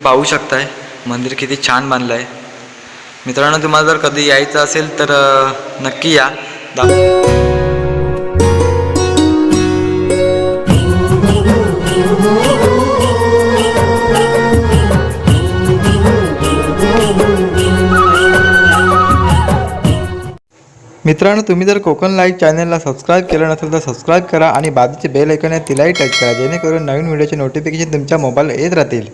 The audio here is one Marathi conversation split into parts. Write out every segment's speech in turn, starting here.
पाहू शकताय मंदिर किती छान बांधलं आहे मित्रांनो तुम्हाला जर कधी यायचं असेल तर नक्की या. दा मित्रांनो तुम्ही जर कोकण लाईव्ह चॅनलला सबस्क्राईब केलं नसेल तर सबस्क्राईब करा आणि बाजूचे बेल ऐकून तिलाही टच करा जेणेकरून नवीन व्हिडिओचे नोटिफिकेशन तुमच्या मोबाईलला येत राहतील.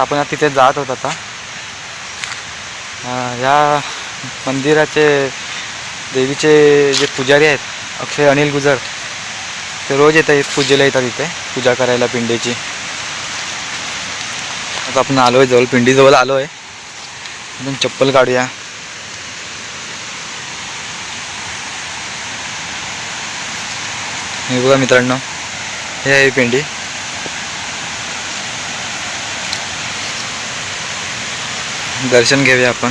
आपण आता तिथे जात होत आता. या मंदिराचे देवीचे जे पुजारी आहेत अक्षय अनिल गुजर ते रोज येतात पूजेला येतात इथे. पूजा करायला पिंडीची. आता आपण आलो आहे जवळ पिंडीजवळ आलो आहे आपण चप्पल काढूया. हे बघा मित्रांनो हे आहे पिंडी. दर्शन घेऊया आपण.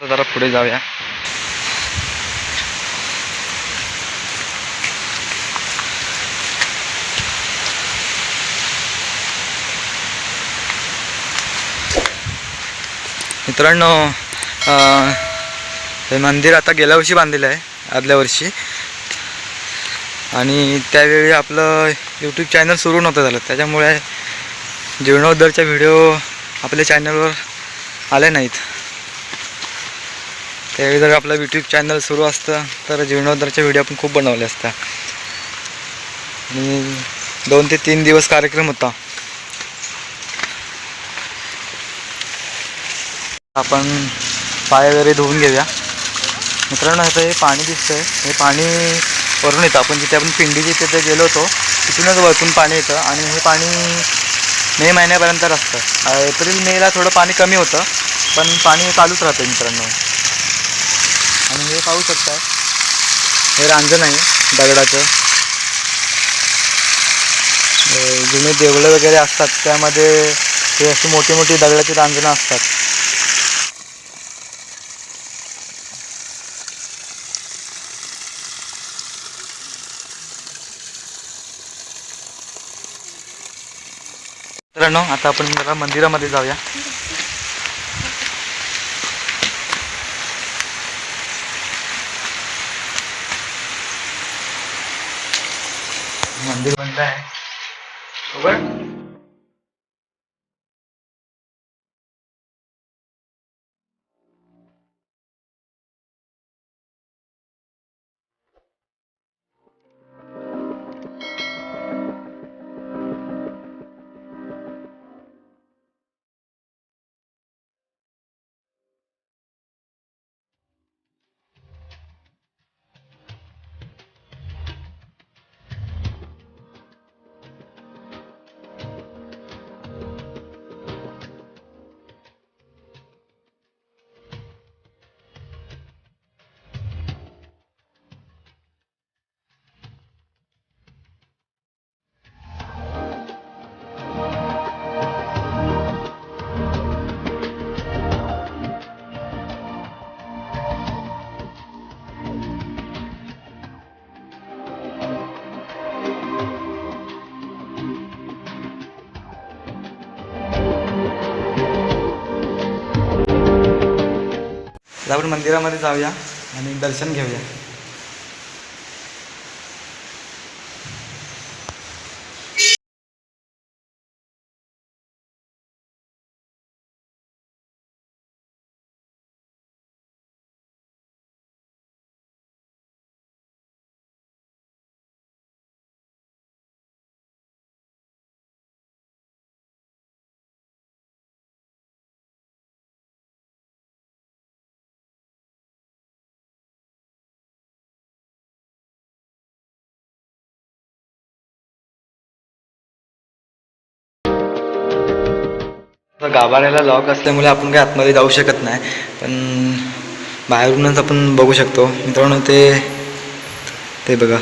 जरा पुढे जाऊया. मित्रांनो हे मंदिर आता गेल्या वर्षी बांधलेलं आहे आदल्या वर्षी. आणि त्यावेळी आपलं यूट्यूब चॅनल सुरू नव्हतं झालं. त्याच्यामुळे जीर्णोद्धरच्या व्हिडिओ आपल्या चॅनलवर आले नाहीत. त्यावेळी जर आपलं यूट्यूब चॅनल सुरू असतं तर जीर्णोद्धारचे व्हिडिओ आपण खूप बनवले असता. आणि दोन ते तीन दिवस कार्यक्रम होता. आपण पाय वगैरे धुवून घेऊया. मित्रांनो आता हे पाणी दिसतंय. हे पाणी वरून येतं. आपण जिथे आपण पिंडी जिथे गेलो होतो तिथूनच वरतून पाणी येतं आणि हे पाणी मे महिन्यापर्यंत असतं एप्रिल मेला थोडं पाणी कमी होतं पण पाणी चालूच राहतं मित्रांनो. आणि हे पाहू शकता हे रांजण आहे दगडाचं. जुने देवळं वगैरे असतात त्यामध्ये हे अशी मोठी मोठी दगडाची रांजणं असतात. मित्रांनो आता आपण जरा मंदिरामध्ये जाऊया. मंदिर बंद आपण मंदिरामध्ये जाऊया आणि दर्शन घेऊया. गाभाऱ्याला लॉक असल्यामुळे आपण काही आतमध्ये जाऊ शकत नाही. पण बाहेरूनच आपण बघू शकतो. मित्रांनो ते ते बघा.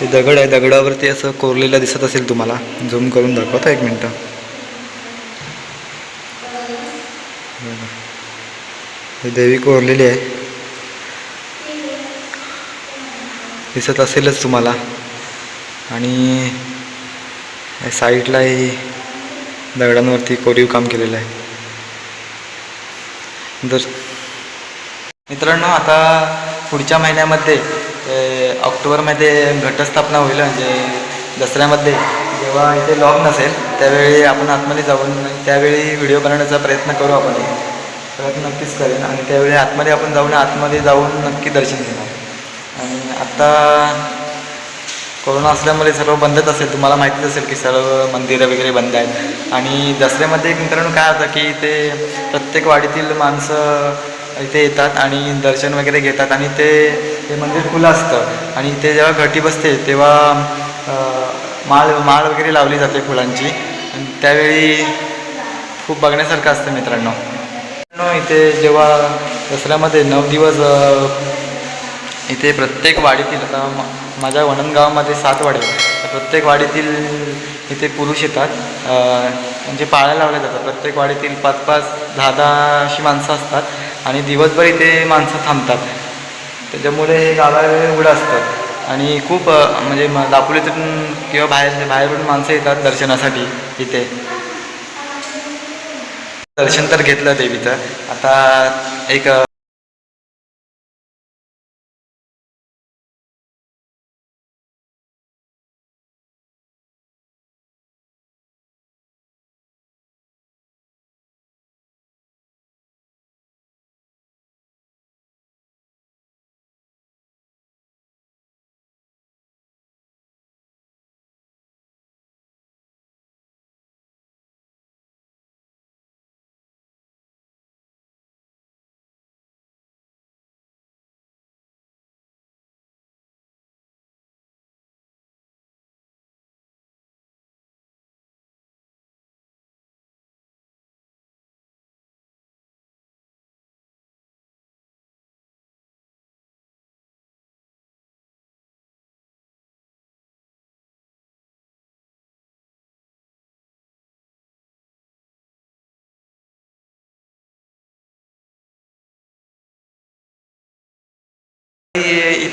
ते दगड आहे. दगडावरती असं कोरलेलं दिसत असेल तुम्हाला. झूम करून दाखवतो एक मिनटं. हे देवी कोरलेली आहे. दिसत असेलच तुम्हाला. आणि साईडला दगडांवरती कोरीव काम केलेलं आहे. जर मित्रांनो आता पुढच्या महिन्यामध्ये ऑक्टोबरमध्ये घटस्थापना होईल म्हणजे दसऱ्यामध्ये. जेव्हा इथे लॉक नसेल त्यावेळी आपण आतमध्ये जाऊन त्यावेळी व्हिडिओ करण्याचा प्रयत्न करू आपण. प्रयत्न नक्कीच करेन. आणि त्यावेळी आतमध्ये आपण जाऊन आतमध्ये जाऊन नक्की दर्शन घेणार. आणि आत्ता कोरोना असल्यामुळे सर्व बंदच असेल. तुम्हाला माहितीच असेल की सर्व मंदिरं वगैरे बंद आहेत. आणि दसऱ्यामध्ये मित्रांनो काय होतं की ते प्रत्येक वाडीतील माणसं इथे येतात आणि दर्शन वगैरे घेतात आणि ते ते मंदिर खुलं असतं. आणि इथे जेव्हा घटी बसते तेव्हा माळ माळ वगैरे लावली जाते फुलांची. आणि त्यावेळी खूप बघण्यासारखं असतं मित्रांनो. मित्रांनो, इथे जेव्हा दसऱ्यामध्ये नऊ दिवस इथे प्रत्येक वाडीतील आता माझ्या वणनगावामध्ये सात वाडी आहेत. प्रत्येक वाडीतील इथे पुरुष येतात. म्हणजे पाळ्या लावल्या जातात. प्रत्येक वाडीतील पाच पाच दहा दहा अशी माणसं असतात आणि दिवसभर इथे माणसं थांबतात. त्याच्यामुळे हे गावाला उघडं असतं. आणि खूप म्हणजे म- दापोलीतून किंवा बाहेर म्हणजे बाहेरून माणसं येतात दर्शनासाठी इथे. दर्शन तर घेतलं देवीचं. आता एक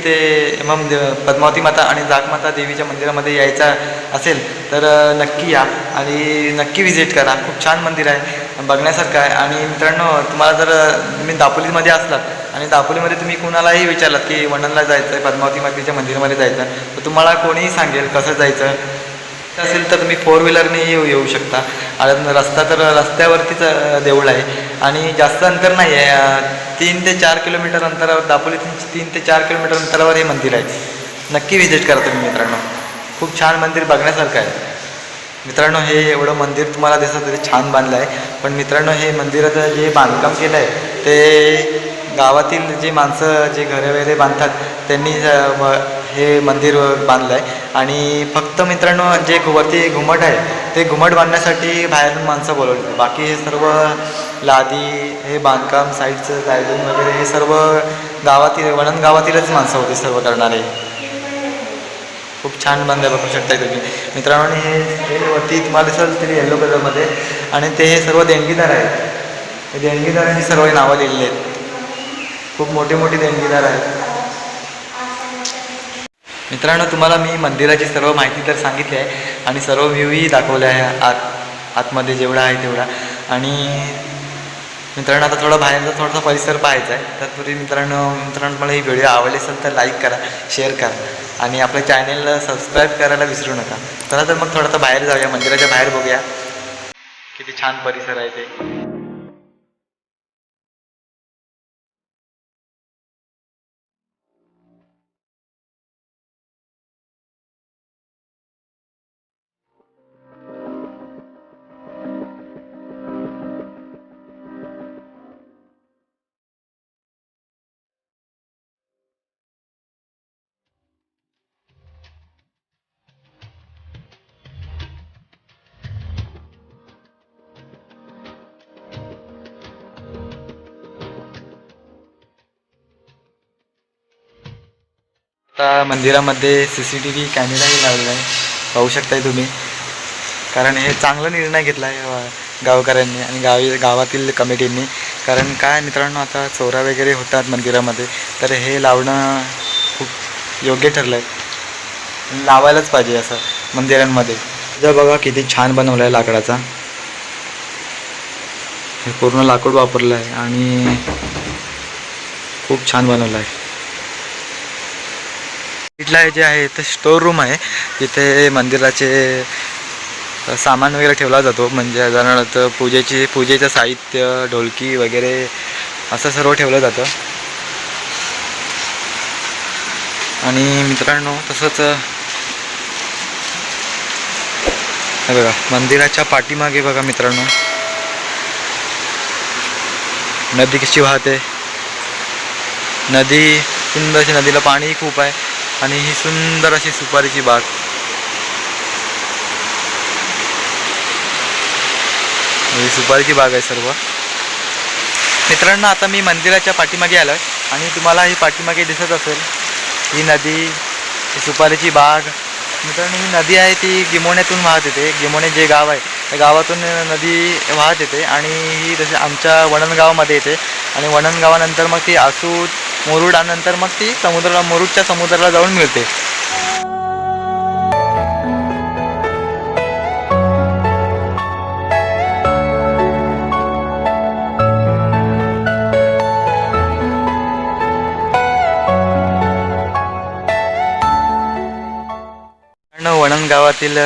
ते मग पद्मावती माता आणि जागमाता देवीच्या मंदिरामध्ये यायचा असेल तर नक्की या आणि नक्की व्हिजिट करा. खूप छान मंदिर आहे बघण्यासारखं आहे. आणि मित्रांनो तुम्हाला जर तुम्ही दापोलीमध्ये असलात आणि दापोलीमध्ये तुम्ही कुणालाही विचारलात की वणनला जायचं आहे पद्मावती मातेच्या मंदिरामध्ये जायचं तर तुम्हाला कोणीही सांगेल कसं जायचं. असेल तर तुम्ही फोर व्हीलरने येऊ येऊ शकता. आणि रस्ता तर रस्त्यावरतीच देऊळ आहे. आणि जास्त अंतर नाही आहे तीन ते चार किलोमीटर अंतरावर दापोलीतून तीन ते चार किलोमीटर अंतरावर हे मंदिर आहे. नक्की व्हिजिट करा तुम्ही मित्रांनो. खूप छान मंदिर बघण्यासारखं आहे. मित्रांनो हे एवढं मंदिर तुम्हाला दिसत तरी छान बांधलं आहे. पण मित्रांनो हे मंदिराचं जे बांधकाम केलं आहे ते गावातील जे माणसं जे घरे वगैरे बांधतात त्यांनी हे मंदिर बांधलं आहे आणि फक्त मित्रांनो जे वरती घुमट आहे ते घुमट बांधण्यासाठी बाहेरून माणसं बोलवली. बाकी हे सर्व लादी हे बांधकाम साईडचं जायडून वगैरे हे सर्व गावातील वणन गावातीलच माणसं होती सर्व करणारे. खूप छान बांधलं बघू शकताय तुम्ही. मित्रांनो हे हे वरती तुम्हाला दिसेल तरी येलो कलरमध्ये आणि ते हे सर्व देणगीदार आहेत. हे देणगीदारांची सर्व नावं लिहिलेली आहेत. खूप मोठे मोठे देणगीदार आहेत. मित्रांनो तुम्हाला मी मंदिराची सर्व माहिती तर सांगितली आहे. आणि सर्व व्ह्यूही दाखवले आहे आत आतमध्ये जेवढा आहे तेवढा. आणि मित्रांनो आता थोडा बाहेरचा थोडासा परिसर पाहायचा आहे तत्पूर्वी मित्रांनो मित्रांनो तुम्हाला ही व्हिडिओ आवडली असेल तर लाईक करा शेअर करा. आणि आपल्या चॅनेलला सबस्क्राईब करायला विसरू नका. चला तर मग थोडासा बाहेर जाऊया मंदिराच्या बाहेर बघूया. किती छान परिसर आहे ते. आता मंदिरामध्ये सी सी टी व्ही कॅमेराही लावलेला आहे. पाहू शकताय तुम्ही. कारण हे चांगला निर्णय घेतला आहे गावकऱ्यांनी आणि गावी गावातील कमिटींनी. कारण काय मित्रांनो आता चोऱ्या वगैरे होतात मंदिरामध्ये. तर हे लावणं खूप योग्य ठरलं आहे लावायलाच पाहिजे असं मंदिरांमध्ये. जर बघा किती छान बनवलं आहे लाकडाचा. हे पूर्ण लाकूड वापरलं आहे आणि खूप छान बनवलं आहे इथला जे आहे ते स्टोर रूम आहे. तिथे मंदिराचे सामान वगैरे ठेवला जातो. म्हणजे उदाहरणार्थ पूजेची पूजेचं साहित्य ढोलकी वगैरे असं सर्व ठेवलं जातं. आणि मित्रांनो तसंच हे बघा मंदिराच्या पाठीमागे बघा मित्रांनो. नदी कशी वाहते. नदी सुंदर अशी नदीला पाणीही खूप आहे. आणि ही सुंदर अशी सुपारीची बाग. ही सुपारीची बाग आहे सर्व. मित्रांनो आता मी मंदिराच्या पाठीमागे आलो आहे आणि तुम्हाला ही पाठीमागे दिसत असेल ही नदी ही सुपारीची बाग. मित्रांनो ही नदी आहे ती गिमोण्यातून वाहत येते. गिमोणे जे गाव आहे त्या गावातून नदी वाहत येते आणि ही तसे आमच्या वणनगावामध्ये येते. आणि वणन गावानंतर मग ती आसूत मुरुडानंतर मग ती समुद्राला मुरुडच्या समुद्राला जाऊन मिळते. वणन गावातील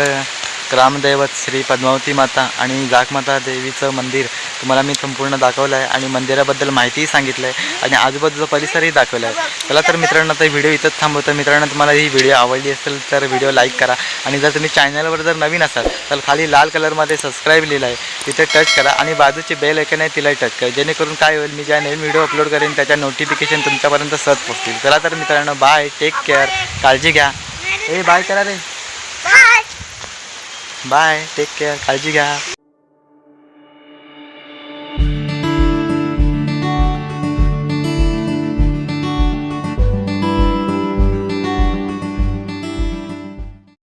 ग्रामदैवत श्री पद्मावती माता आणि जागमाता देवीचं मंदिर तुम्हाला मी संपूर्ण दाखवलं आहे आणि मंदिराबद्दल माहितीही सांगितलं आहे आणि आजूबाजूचा परिसरही दाखवला आहे. चला तर मित्रांनो आता व्हिडिओ इथंच थांबवतो. मित्रांनो तुम्हाला ही व्हिडिओ आवडली असेल तर व्हिडिओ लाईक करा. आणि जर तुम्ही चॅनलवर जर नवीन असाल तर खाली लाल कलरमध्ये सबस्क्राईब लिहिलं आहे तिथे टच करा आणि बाजूची बेल ऐकन आहे तिलाही टच करा. जेणेकरून काय होईल मी ज्या नवीन व्हिडिओ अपलोड करेन त्याच्या नोटिफिकेशन तुमच्यापर्यंत सहज पोहोचतील. चला तर मित्रांनो बाय टेक केअर काळजी घ्या. ए बाय करा रे. बाय बाय टेक केअर काळजी घ्या.